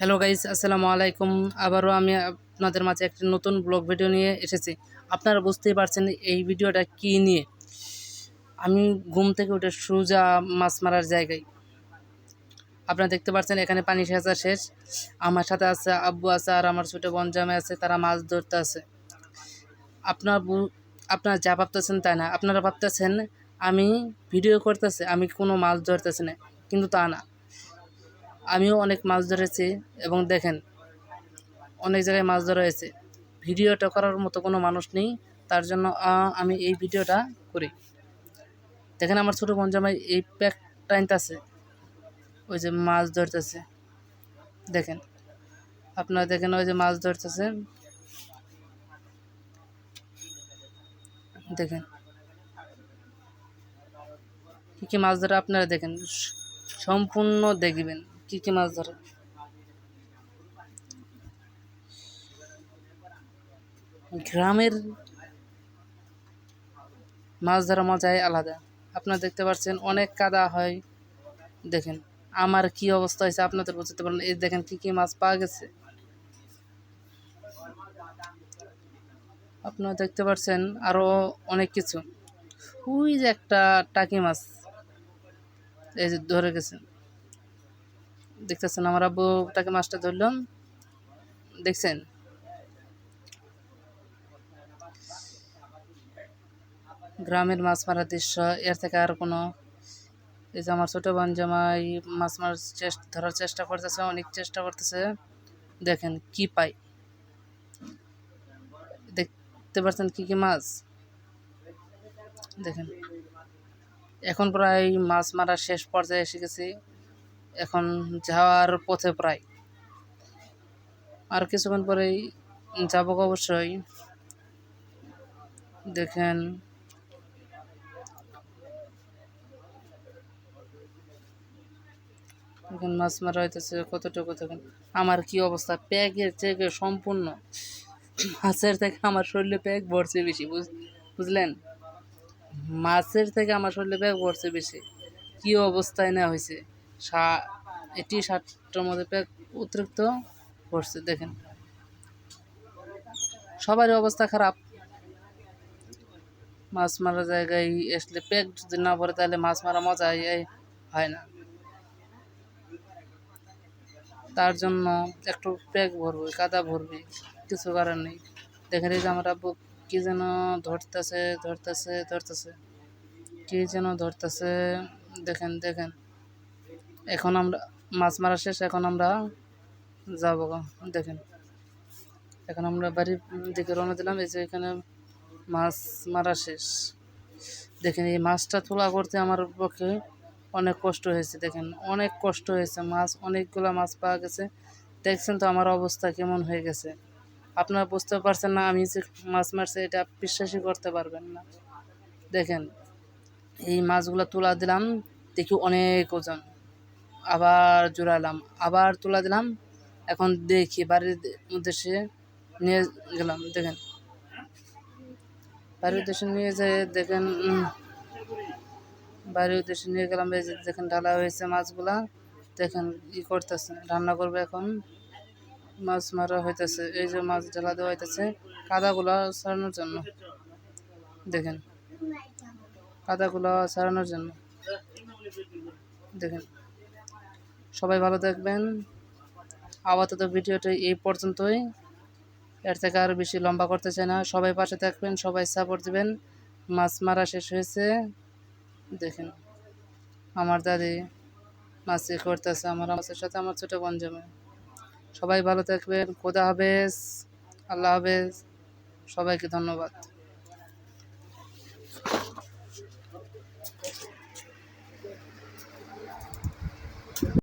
Hello guys, আসসালামু আলাইকুম। আবারও আমি আপনাদের মাঝে একটি নতুন ব্লগ ভিডিও নিয়ে এসেছি। আপনারা বুঝতেই পারছেন এই ভিডিওটা কী নিয়ে। আমি ঘুম থেকে উঠে সোজা মাছ মারার জায়গায়। আপনারা দেখতে পাচ্ছেন এখানে পানি সেচা শেষ। আমার সাথে আছে আব্বু আছে আর আমার ছোটো বোন জামে আছে, তারা মাছ ধরতে আছে। আপনার আপনারা যা ভাবতেছেন তাই না। আপনারা ভাবতেছেন আমি ভিডিও করতেছি, আমি কোনো মাছ ধরতেছি না। কিন্তু তা না। আমিও অনেক মাছ ধরেছি এবং দেখেন, অনেক জায়গায় মাছ ধরা হয়েছে। ভিডিওটা করার মতো কোনো মানুষ নেই, তার জন্য আমি এই ভিডিওটা করি। দেখেন আমার ছোটো বোন জামাই এই প্যাক টাইনতেছে ওই যে মাছ ধরতেছে। দেখেন, আপনারা দেখেন ওই যে মাছ ধরতেছে। দেখেন, কী কী মাছ ধরে আপনারা দেখেন, সম্পূর্ণ দেখবেন। কী কী মাছ ধরে। গ্রামের মাছ ধরা মজাই আলাদা। আপনারা দেখতে পাচ্ছেন, অনেক কাদা হয়। দেখেন, আমার কি অবস্থা হয়েছে আপনাদের বুঝতে পারেন এই দেখেন কি কি মাছ পাওয়া গেছে। আপনারা দেখতে পাচ্ছেন আরও অনেক কিছু। ওই যে একটা টাকি মাছ, এই যে ধরে গেছেন। দেখতেছেন, আমার আব্বু তাকে মাছটা ধরলাম। দেখছেন? গ্রামের মাছ মারার দৃশ্য, এর থেকে আর কোনো। এই যে আমার ছোটো বোন জামাই মাছ মারার চেষ্টা, ধরার চেষ্টা করতেছে, অনেক চেষ্টা করতেছে। দেখেন কি পাই। দেখতে পাচ্ছেন কি কি মাছ? দেখেন। এখন প্রায় মাছ মারা শেষ পর্যায়ে এসে গেছি। এখন যাওয়ার পথে প্রায়। আর কিছুক্ষণ পরেই যাব অবশ্যই। দেখেন। এখন মাছ মারা হইতেছে কতটুকু দেখেন। আমার কি অবস্থা? প্যাকের থেকে সম্পূর্ণ মাছের থেকে আমার শরীরে প্যাক ভরছে বেশি, বুঝ- বুঝলেন? মাছের থেকে আমার শরীরে প্যাক ভরছে বেশি। কি অবস্থায় না হয়েছে এটি ষাটটার মধ্যে প্যাক অতিরিক্ত ভরছে দেখেন। সবারই অবস্থা খারাপ। মাছ মারার জায়গায় আসলে প্যাক যদি না ভরে তাহলে মাছ মারা মজা হয় না। তার জন্য একটু প্যাক ভরবে, কাদা ভরবে, কিছু করার নেই। দেখেন এই যে আমার আব্বু কী যেন ধরতেছে ধরতেছে ধরতেছে। কী যেন ধরতেছে, দেখেন দেখেন। এখন আমরা, মাছ মারা শেষ, এখন আমরা যাব দেখেন। এখন আমরা বাড়ির দিকে রওনা দিলাম, এই যে এখানে মাছ মারা শেষ। দেখেন, এই মাছটা তোলা করতে আমার পক্ষে অনেক কষ্ট হয়েছে, দেখেন। অনেক কষ্ট হয়েছে, মাছ, অনেকগুলো মাছ পাওয়া গেছে। দেখছেন তো আমার অবস্থা কেমন হয়ে গেছে। আপনারা বুঝতে পারছেন না, আমি যে মাছ মারছি, এটা বিশ্বাসই করতে পারবেন না। দেখেন, এই মাছগুলো তুলা দিলাম, দেখি অনেক ওজন। আবার জোড়ালাম, আবার তুলা দিলাম। এখন দেখি বাড়ির উদ্দেশ্যে নিয়ে গেলাম, দেখেন। বাড়ির উদ্দেশ্যে নিয়ে যেয়ে দেখেন বাড়ির উদ্দেশ্যে নিয়ে গেলাম, এই যে দেখেন ঢালা হয়েছে মাছগুলা। দেখেন ই করতেছে, রান্না করবে এখন। মাছ মারা হইতেছে, এই যে মাছ ঢালা দেওয়া হইতেছে, কাদাগুলা ছাড়ানোর জন্য। দেখেন, কাদাগুলা ছাড়ানোর জন্য। দেখেন। সবাই ভালো থাকবেন। আপাতত ভিডিওটা এই পর্যন্তই। এর থেকে আরও বেশি লম্বা করতে চাই না। সবাই পাশে থাকবেন, সবাই সাপোর্ট দিবেন। মাছ মারা শেষ হয়েছে। দেখেন, আমার দাদি মাছ মাছি করতেছে, আমার মাছের সাথে আমার ছোটো বোন জমে। সবাই ভালো থাকবেন, খোদা হাফেজ, আল্লাহ হাফেজ। সবাইকে ধন্যবাদ।